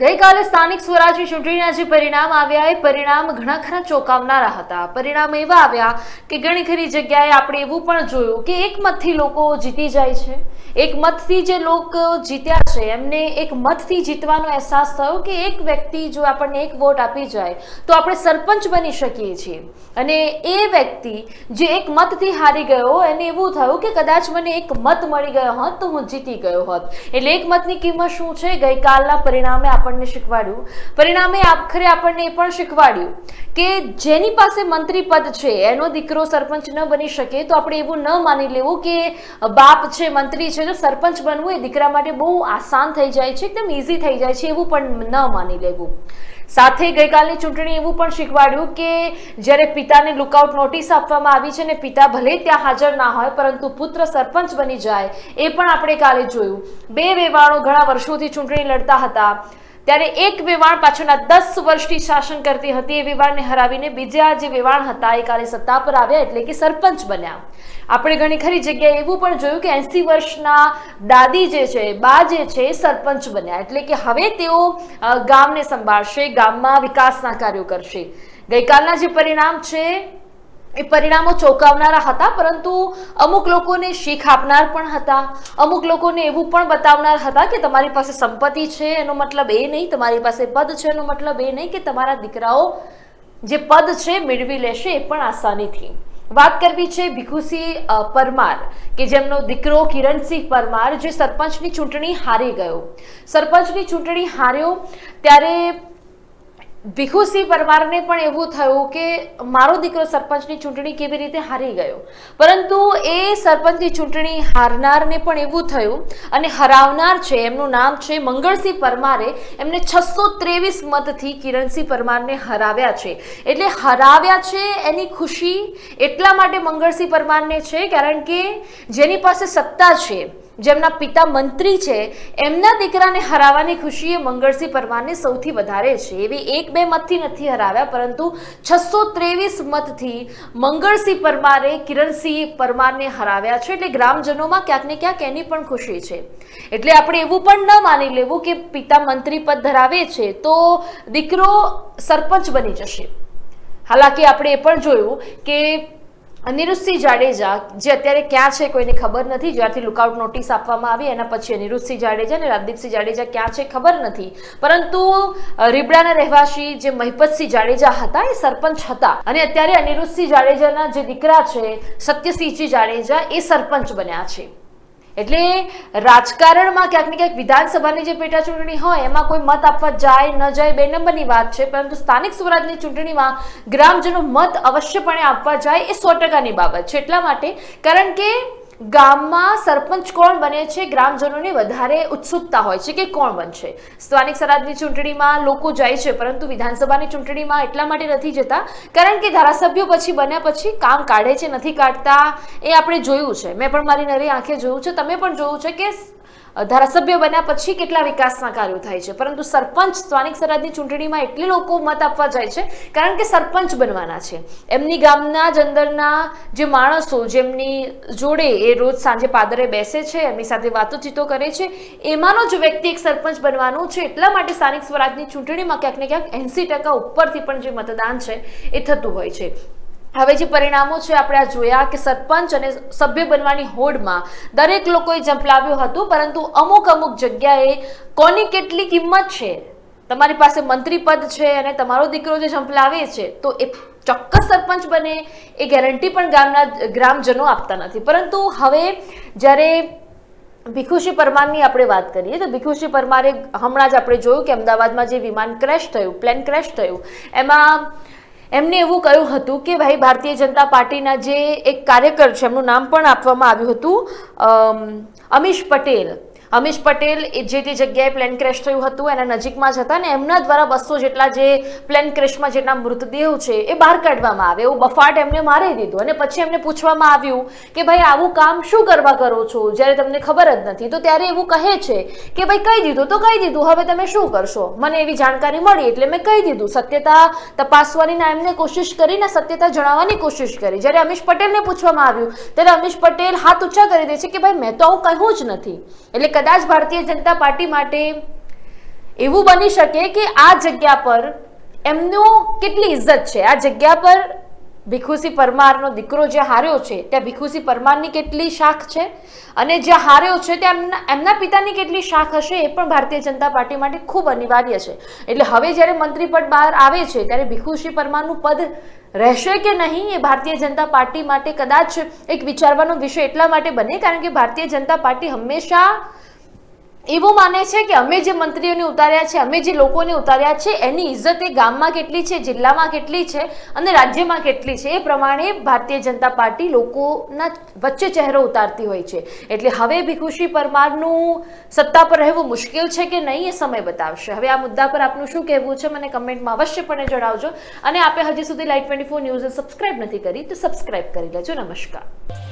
ગઈકાલે સ્થાનિક સ્વરાજની ચૂંટણીના જે પરિણામ આવ્યા એ પરિણામ ઘણા ખરા ચોંકાવનારા હતા. પરિણામ એવા આવ્યા કે ઘણી ખરી જગ્યાએ આપણે એવું પણ જોયું કે એક મતથી લોકો જીતી જાય છે. એક મતથી જે લોકો જીત્યા છે, એમને એક મતથી જીતવાનો અહેસાસ થયો કે એક વ્યક્તિ જો આપણને એક વોટ આપી જાય તો આપણે સરપંચ બની શકીએ છીએ. અને એ વ્યક્તિ જે એક મતથી હારી ગયો એને એવું થયું કે કદાચ મને એક મત મળી ગયો હોત તો હું જીતી ગયો હોત. એટલે એક મતની કિંમત શું છે? ગઈકાલના પરિણામે આપણને શીખવાડ્યું. પરિણામે આખરે આપણને એ પણ શીખવાડ્યું. કે જેની પાસે મંત્રી પદ છે, એનો દીકરો સરપંચ ન બની શકે, તો આપણે એવું ન માની લેવું કે બાપ છે, મંત્રી છે તો સરપંચ બનવું એ દીકરા માટે બહુ આસાન થઈ જાય છે, એકદમ ઇઝી થઈ જાય છે, એવું પણ ન માની લેવું. સાથે ગઈકાલની ચૂંટણી એવું પણ શીખવાડ્યું કે જ્યારે પિતાને લુકઆઉટ નોટિસ આપવામાં આવી છે ને પિતા ભલે ત્યાં હાજર ના હોય, પરંતુ પુત્ર સરપંચ બની જાય, એ પણ આપણે કાલે જોયું. બે વેવાણો ઘણા વર્ષોથી ચૂંટણી લડતા હતા. ત્યારે એક વેવાણ પાછળના દસ વર્ષથી શાસન કરતી હતી, એ વેવાણને હરાવીને બીજા જે વેવાણ હતા, એ કાલે સત્તા પર આવ્યા એટલે કે સરપંચ બન્યા. આપણે ઘણી ખરી જગ્યાએ એવું પણ જોયું કે એંસી વર્ષના દાદી જે છે, બા જે છે સરપંચ બન્યા. એટલે કે હવે તેઓ ગામને સંભાળશે, ગામમાં વિકાસના કાર્યો કરશે. ગઈકાલના જે પરિણામ છે, એ પરિણામો ચોંકાવનારા હતા, પરંતુ અમુક લોકોને શીખ આપનાર પણ હતા. અમુક લોકોને એવું પણ બતાવનાર હતા કે તમારી પાસે સંપત્તિ છે, એનો મતલબ એ નહીં, તમારી પાસે પદ છે, એનો મતલબ એ નહીં કે તમારા દીકરાઓ જે પદ છે, મેળવી લેશે એ પણ આસાનીથી. વાત કરવી છે ભીખુસિંહ પરમાર, કે જેમનો દીકરો કિરણસિંહ પરમાર, જે સરપંચની ચૂંટણી હારી ગયો. સરપંચની ચૂંટણી હાર્યો ત્યારે ભીખુસિંહ પરમારને પણ એવું થયું કે મારો દીકરો સરપંચની ચૂંટણી કેવી રીતે હારી ગયો. પરંતુ એ સરપંચની ચૂંટણી હારનારને પણ એવું થયું અને હરાવનાર છે, એમનું નામ છે મંગળસિંહ પરમારે, એમને છસો ત્રેવીસ મતથી કિરણસિંહ પરમારને હરાવ્યા છે. એટલે હરાવ્યા છે એની ખુશી એટલા માટે મંગળસિંહ પરમારને છે, કારણ કે જેની પાસે સત્તા છે જેમના પિતા મંત્રી છે, એમના દીકરાને હરાવવાની ખુશી એ મંગળસિંહ પરમારને સૌથી વધારે છે. એવી એક બે મતથી નથી હરાવ્યા, પરંતુ છસો ત્રેવીસ મતથી મંગળસિંહ પરમારે કિરણસિંહ પરમારને હરાવ્યા છે. એટલે ગ્રામજનોમાં ક્યાંક ને ક્યાંક એની પણ ખુશી છે. એટલે આપણે એવું પણ ન માની લેવું કે પિતા મંત્રી પદ ધરાવે છે તો દીકરો સરપંચ બની જશે. હાલાકી આપણે એ પણ જોયું કે અનિરુદ્ધસિંહ જાડેજા, જે અત્યારે ક્યાં છે કોઈને ખબર નથી, જ્યારથી લુકઆઉટ નોટિસ આપવામાં આવી, એના પછી અનિરુદ્ધસિંહ જાડેજા અને રાજદીપસિંહ જાડેજા ક્યાં છે ખબર નથી. પરંતુ રીબડાના રહેવાસી જે મહિપતસિંહ જાડેજા હતા, એ સરપંચ હતા. અને અત્યારે અનિરુદ્ધસિંહ જાડેજાના જે દીકરા છે, સત્યસિંહજી જાડેજા, એ સરપંચ બન્યા છે. એટલે રાજકારણમાં ક્યાંક ને ક્યાંક વિધાનસભાની જે પેટા ચૂંટણી હોય, એમાં કોઈ મત આપવા જાય ન જાય બે નંબરની વાત છે, પરંતુ સ્થાનિક સ્વરાજની ચૂંટણીમાં ગ્રામજનો મત અવશ્યપણે આપવા જાય એ સો ટકાની બાબત છે. એટલા માટે કારણ કે ગામમાં સરપંચ કોણ બને છે? ગ્રામજનોને વધારે ઉત્સુકતા હોય છે કે કોણ બનશે? સ્થાનિક સ્વરાજની ચૂંટણીમાં લોકો જાય છે, પરંતુ વિધાનસભાની ચૂંટણીમાં એટલા માટે નથી જતા, કારણ કે ધારાસભ્યો પછી બન્યા પછી કામ કાઢે છે, નથી કાઢતા, એ આપણે જોયું છે. મેં પણ મારી નરી આંખે જોયું છે. તમે પણ જોયું છે કે ધારાસભ્ય બન્યા પછી કેટલા વિકાસના કાર્યો થાય છે? પરંતુ સરપંચ સ્થાનિક સ્વરાજની ચૂંટણીમાં એટલે લોકો મત આપવા જાય છે, કારણ કે સરપંચ બનવાના છે. એમની ગામના જ અંદરના જે માણસો જેમની જોડે એ રોજ સાંજે પાદરે બેસે છે, એમની સાથે વાતોચીતો કરે છે, એમાંનો જ વ્યક્તિ એક સરપંચ બનવાનું છે. એટલા માટે સ્થાનિક સ્વરાજની ચૂંટણીમાં ક્યાંક ને ક્યાંક એંસી ટકા ઉપરથી પણ જે મતદાન છે, એ થતું હોય છે. હવે જે પરિણામો છે, આપણે આ જોયા કે સરપંચ અને સભ્ય બનવાની હોડમાં દરેક લોકોએ ઝંપલાવ્યું હતું, પરંતુ અમુક અમુક જગ્યાએ કોની કેટલી કિંમત છે, તમારી પાસે મંત્રી પદ છે અને તમારો દીકરો જે ઝંપલાવે છે, તો એ ચોક્કસ સરપંચ બને, એ ગેરંટી પણ ગામના ગ્રામજનો આપતા નથી. પરંતુ હવે જ્યારે ભીખુસિંહ પરમારની આપણે વાત કરીએ, તો ભીખુસિંહ પરમારે હમણાં જ આપણે જોયું કે અમદાવાદમાં જે વિમાન ક્રેશ થયું, પ્લેન ક્રેશ થયું, એમાં એમને એવું કહ્યું હતું કે ભાઈ ભારતીય જનતા પાર્ટીના જે એક કાર્યકર છે એમનું નામ પણ આપવામાં આવ્યું હતું અમ, અમીશ પટેલ. અમીશ પટેલ જે તે જગ્યાએ પ્લેન ક્રેશ થયું હતું, એના નજીકમાં જ હતા ને એમના દ્વારા બસો જેટલા જે પ્લેન ક્રેશમાં જેટલા મૃતદેહ છે, એ બહાર કાઢવામાં આવે. એવું બફાટ એમને મારી દીધું. અને પછી એમને પૂછવામાં આવ્યું કે ભાઈ, આવું કામ શું કરવા કરો છો? જ્યારે તમને ખબર જ નથી. તો ત્યારે એવું કહે છે કે, ભાઈ, કહી દીધું તો કહી દીધું. હવે તમે શું કરશો? મને એવી જાણકારી મળી એટલે મેં કહી દીધું. સત્યતા તપાસવાની ના એમને કોશિશ કરીને સત્યતા જણાવવાની કોશિશ કરી. જ્યારે અમીશ પટેલને પૂછવામાં આવ્યું, ત્યારે અમીશ પટેલ હાથ ઊંચા કરી દે છે કે, ભાઈ, મેં તો આવું કહ્યું જ નથી. એટલે કદાચ ભારતીય જનતા પાર્ટી માટે એવું બની શકે કે આ જગ્યા પર એમનો કેટલી ઇજ્જત છે? આ જગ્યા પર ભીખુસિંહ પરમારનો દીકરો જે હાર્યો છે, ત્યાં ભીખુસિંહ પરમારની કેટલી શાખ છે? અને જ્યાં હાર્યો છે, ત્યાં એમના પિતાની કેટલી શાખ હશે? એ પણ ભારતીય જનતા પાર્ટી માટે ખૂબ અનિવાર્ય છે. એટલે હવે જ્યારે મંત્રી પદ બહાર આવે છે, ત્યારે ભીખુસિંહ પરમારનું પદ રહેશે કે નહીં એ ભારતીય જનતા પાર્ટી માટે કદાચ એક વિચારવાનો વિષય એટલા માટે બને, કારણ કે ભારતીય જનતા પાર્ટી હંમેશા એવું માને છે કે અમે જે મંત્રીઓને ઉતાર્યા છે, અમે જે લોકોને ઉતાર્યા છે, એની ઇજ્જત એ ગામમાં કેટલી છે, જિલ્લામાં કેટલી છે અને રાજ્યમાં કેટલી છે, એ પ્રમાણે ભારતીય જનતા પાર્ટી લોકોના વચ્ચે ચહેરો ઉતારતી હોય છે. એટલે હવે ભીખુશી પરમારનું સત્તા પર રહેવું મુશ્કેલ છે કે નહીં એ સમય બતાવશે. હવે આ મુદ્દા પર આપનું શું કહેવું છે મને કમેન્ટમાં અવશ્યપણે જણાવજો. અને આપે હજી સુધી light twenty four news subscribe નથી કરી તો સબસ્ક્રાઈબ કરી લેજો. નમસ્કાર.